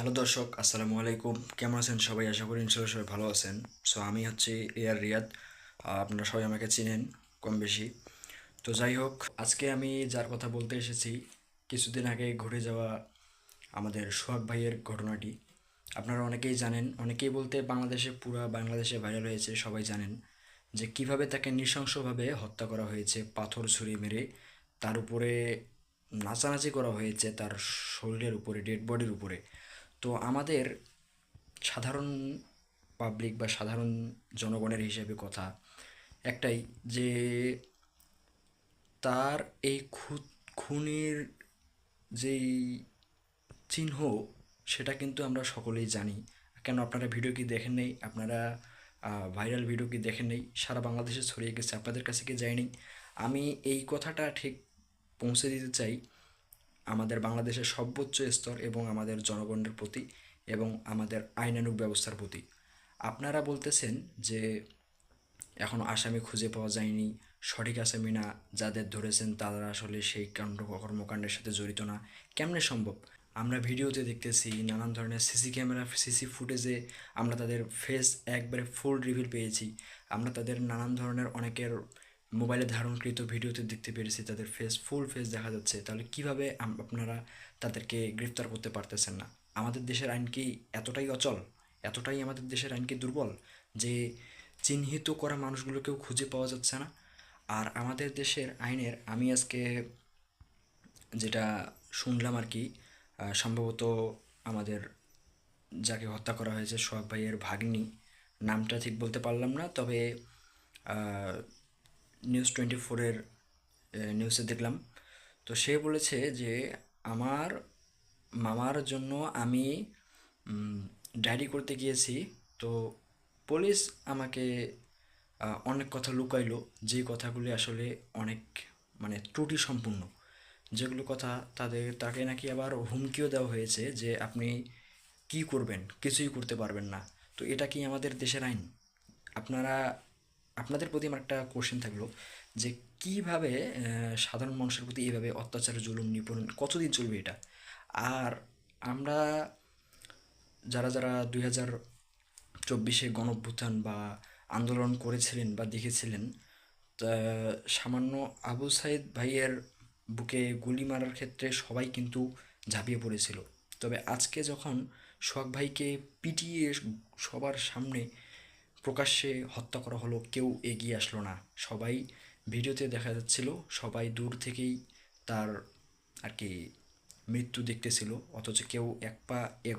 Hello দর্শক, আসসালামু আলাইকুম। কেমন আছেন সবাই? আশা করি ইনশাল্লাহ সবাই ভালো আছেন। সো আমি হচ্ছি এয়ার রিয়াদ। আপনারা সবাই আমাকে চিনেন কম বেশি। তো যাই হোক, আজকে আমি যার কথা বলতে এসেছি, কিছুদিন আগে ঘটে যাওয়া আমাদের সোহাগ ভাইয়ের ঘটনাটি। আপনারা অনেকেই জানেন, অনেকেই বলতে বাংলাদেশে পুরা বাংলাদেশে ভাইরাল হয়েছে, সবাই জানেন যে কীভাবে তাকে নৃশংসভাবে হত্যা করা হয়েছে, পাথর ছুরি মেরে, তার উপরে নাচানাচি করা হয়েছে, তার শরীরের উপরে ডেড বডির উপরে। তো আমাদের সাধারণ পাবলিক বা সাধারণ জনগণের হিসেবে কথা একটাই যে তার এই খুনির যেই চিহ্ন, সেটা কিন্তু আমরা সকলেই জানি। কেন আপনারা ভিডিও কি দেখেন নেই? আপনারা ভাইরাল ভিডিও কি দেখেন নেই? সারা বাংলাদেশে ছড়িয়ে গেছে, আপনাদের কাছে কি যায়নি? আমি এই কথাটা ঠিক পৌঁছে দিতে চাই আমাদের বাংলাদেশের সর্বোচ্চ স্তর এবং আমাদের জনগণের প্রতি এবং আমাদের আইনানুগ ব্যবস্থার প্রতি। আপনারা বলতেছেন যে এখনও আসামি খুঁজে পাওয়া যায়নি, সঠিক আসামি না, যাদের ধরেছেন তারা আসলে সেই কাণ্ড কর্মকাণ্ডের সাথে জড়িত না। কেমনে সম্ভব? আমরা ভিডিওতে দেখতেছি নানান ধরনের সিসি ক্যামেরা, সিসি ফুটেজে আমরা তাদের ফেস একবারে ফুল রিভিল পেয়েছি। আমরা তাদের নানান ধরনের অনেকের মোবাইলে ধারণকৃত ভিডিওতে দেখতে পেরেছি, তাদের ফেস ফুল ফেস দেখা যাচ্ছে। তাহলে কীভাবে আপনারা তাদেরকে গ্রেফতার করতে পারতেছেন না? আমাদের দেশের আইন কি এতটাই অচল? এতটাই আমাদের দেশের আইন কি দুর্বল? যে চিহ্নিত করা মানুষগুলোকেও খুঁজে পাওয়া যাচ্ছে না? আর আমাদের দেশের আইনের, আমি আজকে যেটা শুনলাম আর কি সম্ভবত আমাদের যাকে হত্যা করা হয়েছে সোহাগ ভাইয়ের ভাগ্নি, নামটা ঠিক বলতে পারলাম না, তবে নিউজ টোয়েন্টি ফোরের নিউজে দেখলাম। তো সে বলেছে যে, আমার মামার জন্য আমি ডায়েরি করতে গিয়েছি। তো পুলিশ আমাকে অনেক কথা লুকাইলো। যে কথাগুলি আসলে অনেক মানে ত্রুটি সম্পূর্ণ। যেগুলো কথা তাদের, তাকে নাকি আবার হুমকিও দেওয়া হয়েছে যে, আপনি কি করবেন? কিছুই করতে পারবেন না। তো এটা কি আমাদের দেশের আইন? আপনারা আপনাদের প্রতি আমার একটা কোশ্চেন থাকল, যে কীভাবে সাধারণ মানুষের প্রতি এইভাবে অত্যাচার, জুলুম, নিপীড়ন কতদিন চলবে এটা? আর আমরা যারা যারা দুই হাজার চব্বিশে গণঅভ্যুত্থান বা আন্দোলন করেছিলেন বা দেখেছিলেন সামান্য আবু সাইদ ভাইয়ের বুকে গুলি মারার ক্ষেত্রে সবাই কিন্তু ঝাঁপিয়ে পড়েছিল। তবে আজকে যখন সোহাগ ভাইকে পিটিয়ে সবার সামনে প্রকাশ্যে হত্যা করা হলো, কেউ এগিয়ে আসলো না। সবাই ভিডিওতে দেখা যাচ্ছিল, সবাই দূর থেকেই তার আর কি মৃত্যু দেখতেছিল, অথচ কেউ এক পা এগো